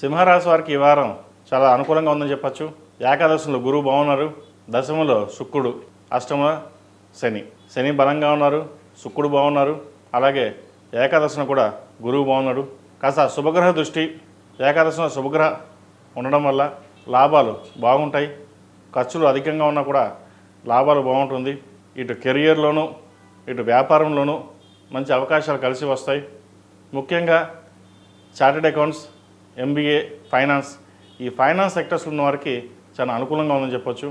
సింహరాశి వారికి ఈ వారం చాలా అనుకూలంగా ఉందని చెప్పచ్చు. ఏకాదశంలో గురువు బాగున్నారు. దశమలో శుక్రుడు అష్టమ శని. శని బలంగా ఉన్నారు శుక్రుడు బాగున్నారు. అలాగే ఏకాదశన కూడా గురువు బాగున్నాడు. కాస్త శుభగ్రహ దృష్టి ఏకాదశన శుభగ్రహ ఉండడం వల్ల లాభాలు బాగుంటాయి. ఖర్చులు అధికంగా ఉన్నా కూడా లాభాలు బాగుంటుంది. ఇటు కెరియర్లోనూ ఇటు వ్యాపారంలోనూ మంచి అవకాశాలు కలిసి వస్తాయి. ముఖ్యంగా చార్టెడ్ అకౌంట్స్ ఎంబీఏ ఫైనాన్స్ ఈ ఫైనాన్స్ సెక్టర్స్లో ఉన్న వారికి చాలా అనుకూలంగా ఉందని చెప్పొచ్చు.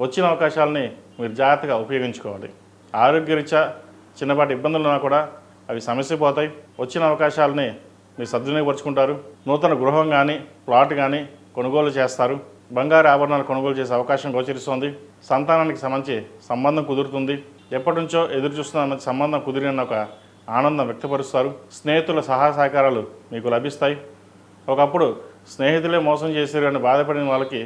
వచ్చిన అవకాశాలని మీరు జాగ్రత్తగా ఉపయోగించుకోవాలి. ఆరోగ్యరీత్యా చిన్నపాటి ఇబ్బందులు ఉన్నా కూడా అవి సమస్య పోతాయి. వచ్చిన అవకాశాలని మీరు సద్వినియోగపరుచుకుంటారు. నూతన గృహం కానీ ప్లాట్ కానీ కొనుగోలు చేస్తారు. బంగారు ఆభరణాలు కొనుగోలు చేసే అవకాశం గోచరిస్తోంది. సంతానానికి సంబంధించి సంబంధం కుదురుతుంది. ఎప్పటి నుంచో ఎదురు చూస్తున్న సంబంధం కుదిరిన ఒక ఆనందం వ్యక్తపరుస్తారు. స్నేహితుల సహాయ సహకారాలు మీకు లభిస్తాయి. ఒకప్పుడు స్నేహితులే మోసం చేశారు అని బాధపడిన వాళ్ళకి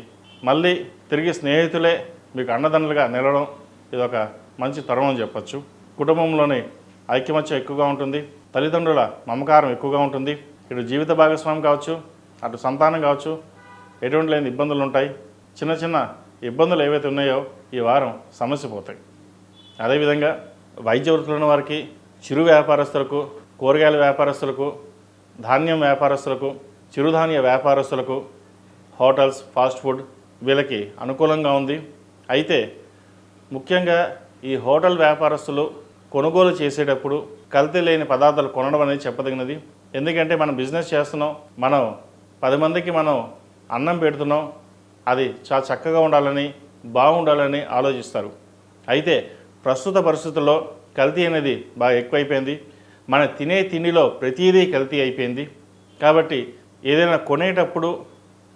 మళ్ళీ తిరిగి స్నేహితులే మీకు అండదండలుగా నిలవడం ఇది ఒక మంచి తరుణం చెప్పచ్చు చెప్పొచ్చు. కుటుంబంలోని ఐక్యమత్యం ఎక్కువగా ఉంటుంది. తల్లిదండ్రుల మమకారం ఎక్కువగా ఉంటుంది. ఇటు జీవిత భాగస్వామి కావచ్చు అటు సంతానం కావచ్చు ఎటువంటి లేని ఇబ్బందులు ఉంటాయి. చిన్న చిన్న ఇబ్బందులు ఏవైతే ఉన్నాయో ఈ వారం సమస్య పోతాయి. అదేవిధంగా వైద్య వృత్తులు ఉన్న వారికి చిరు వ్యాపారస్తులకు కూరగాయల వ్యాపారస్తులకు ధాన్యం వ్యాపారస్తులకు చిరుధాన్య వ్యాపారస్తులకు హోటల్స్ ఫాస్ట్ ఫుడ్ వీళ్ళకి అనుకూలంగా ఉంది. అయితే ముఖ్యంగా ఈ హోటల్ వ్యాపారస్తులు కొనుగోలు చేసేటప్పుడు కల్తీ లేని పదార్థాలు కొనడం అనేది చెప్పదగినది. ఎందుకంటే మనం బిజినెస్ చేస్తున్నాం మనం పది మందికి మనం అన్నం పెడుతున్నాం అది చాలా చక్కగా ఉండాలని బాగుండాలని ఆలోచిస్తారు. అయితే ప్రస్తుత పరిస్థితుల్లో కల్తీ అనేది బాగా ఎక్కువైపోయింది. మన తినే తిండిలో ప్రతిదీ కల్తీ అయిపోయింది. కాబట్టి ఏదైనా కొనేటప్పుడు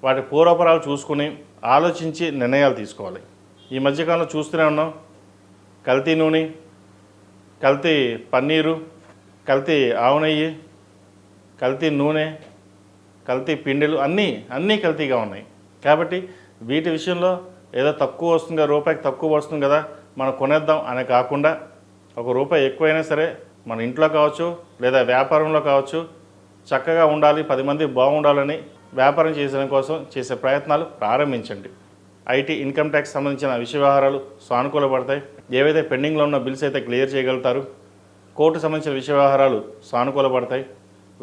వాటి పూర్వపరాలు చూసుకుని ఆలోచించి నిర్ణయాలు తీసుకోవాలి. ఈ మధ్యకాలంలో చూస్తూనే ఉన్నాం. కల్తీ నూనె కల్తీ పన్నీరు కల్తీ ఆవు నెయ్యి కల్తీ నూనె కల్తీ పిండిలు అన్నీ అన్నీ కల్తీగా ఉన్నాయి. కాబట్టి వీటి విషయంలో ఏదో తక్కువ వస్తుంది కదా రూపాయికి తక్కువ వస్తుంది కదా మనం కొనేద్దాం అని కాకుండా ఒక రూపాయి ఎక్కువైనా సరే మన ఇంట్లో కావచ్చు లేదా వ్యాపారంలో కావచ్చు చక్కగా ఉండాలి పది మంది బాగుండాలని వ్యాపారం చేసిన కోసం చేసే ప్రయత్నాలు ప్రారంభించండి. ఐటీ ఇన్కమ్ ట్యాక్స్ సంబంధించిన విషయ వ్యవహారాలు సానుకూలపడతాయి ఏవైతే పెండింగ్లో ఉన్న బిల్స్ అయితే క్లియర్ చేయగలుగుతారు. కోర్టు సంబంధించిన విషయ వ్యవహారాలు సానుకూలపడతాయి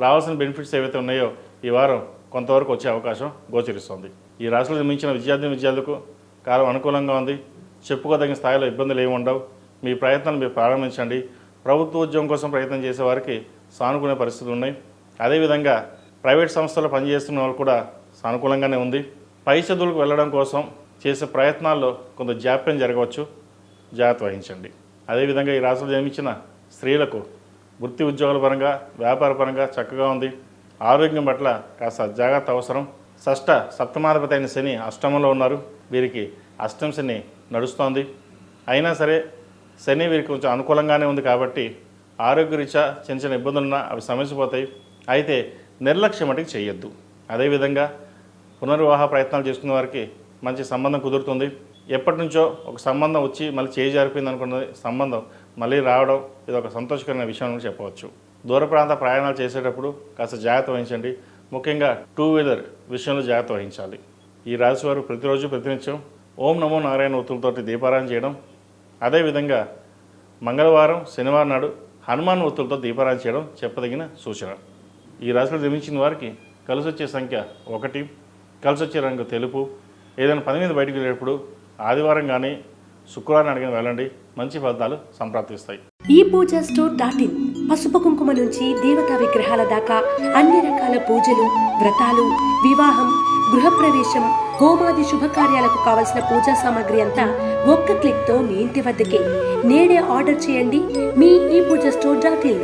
రావాల్సిన బెనిఫిట్స్ ఏవైతే ఉన్నాయో ఈ వారం కొంతవరకు వచ్చే అవకాశం గోచరిస్తుంది. ఈ రాష్ట్రంలో నిర్మించిన విద్యార్థి విద్యార్థులకు కాలం అనుకూలంగా ఉంది. చెప్పుకోదగిన స్థాయిలో ఇబ్బందులు ఏమి ఉండవు. మీ ప్రయత్నాలు మీరు ప్రారంభించండి. ప్రభుత్వ ఉద్యోగం కోసం ప్రయత్నం చేసే వారికి సానుకూల పరిస్థితులు ఉన్నాయి. అదేవిధంగా ప్రైవేట్ సంస్థల్లో పనిచేస్తున్న వాళ్ళు కూడా సానుకూలంగానే ఉంది. పై చదువులకు వెళ్ళడం కోసం చేసే ప్రయత్నాల్లో కొంత జాప్యం జరగవచ్చు. జాగ్రత్త వహించండి. అదేవిధంగా ఈ రాష్ట్రంలో జన్మించిన స్త్రీలకు వృత్తి ఉద్యోగాల పరంగా వ్యాపార పరంగా చక్కగా ఉంది. ఆరోగ్యం పట్ల కాస్త జాగ్రత్త అవసరం. షష్ట సప్తమాధిపతి అయిన శని అష్టమంలో ఉన్నారు. వీరికి అష్టం శని నడుస్తోంది. అయినా సరే శని వీరికి కొంచెం అనుకూలంగానే ఉంది కాబట్టి ఆరోగ్యరీత్యా చిన్న చిన్న ఇబ్బందులున్నా అవి సమస్యపోతాయి అయితే నిర్లక్ష్యం మటుకు చేయొద్దు. అదేవిధంగా పునర్వివాహ ప్రయత్నాలు చేసుకున్న వారికి మంచి సంబంధం కుదురుతుంది. ఎప్పటి నుంచో ఒక సంబంధం వచ్చి మళ్ళీ చేయి జారిపోయింది అనుకున్నది సంబంధం మళ్ళీ రావడం ఇది ఒక సంతోషకరమైన విషయం అని చెప్పవచ్చు. దూర ప్రాంత ప్రయాణాలు చేసేటప్పుడు కాస్త జాగ్రత్త వహించండి. ముఖ్యంగా టూ వీలర్ విషయంలో జాగ్రత్త వహించాలి. ఈ రాశి వారు ప్రతిరోజు ప్రతినిత్యం ఓం నమో నారాయణ ఒత్తులతోటి దీపారాయణ చేయడం. అదేవిధంగా మంగళవారం శనివారం నాడు హనుమాన్ ఒత్తులతో దీపారాయణ చేయడం చెప్పదగిన సూచన. ఈ రాశిలో జన్మించిన వారికి కలిసి వచ్చే సంఖ్య ఒకటి కలిసి వచ్చే రంగు తెలుపు. ఏదైనా పని మీద బయటకు వెళ్ళేటప్పుడు ఆదివారం కానీ శుక్రవారం అడిగిన వెళ్ళండి. మంచి ఫలితాలు సంప్రాప్తిస్తాయి. ఈ పూజ స్టోర్ డాట్ ఇన్. పసుపు కుంకుమ నుంచి దేవతా విగ్రహాల దాకా అన్ని రకాల పూజలు వ్రతాలు వివాహం గృహప్రవేశం హోమాది శుభకార్యాలకు కావలసిన పూజా సామాగ్రి అంతా ఒక్క క్లిక్తో మీ ఇంటి వద్దకే. నేడే ఆర్డర్ చేయండి మీ ఈ Pooja store dot in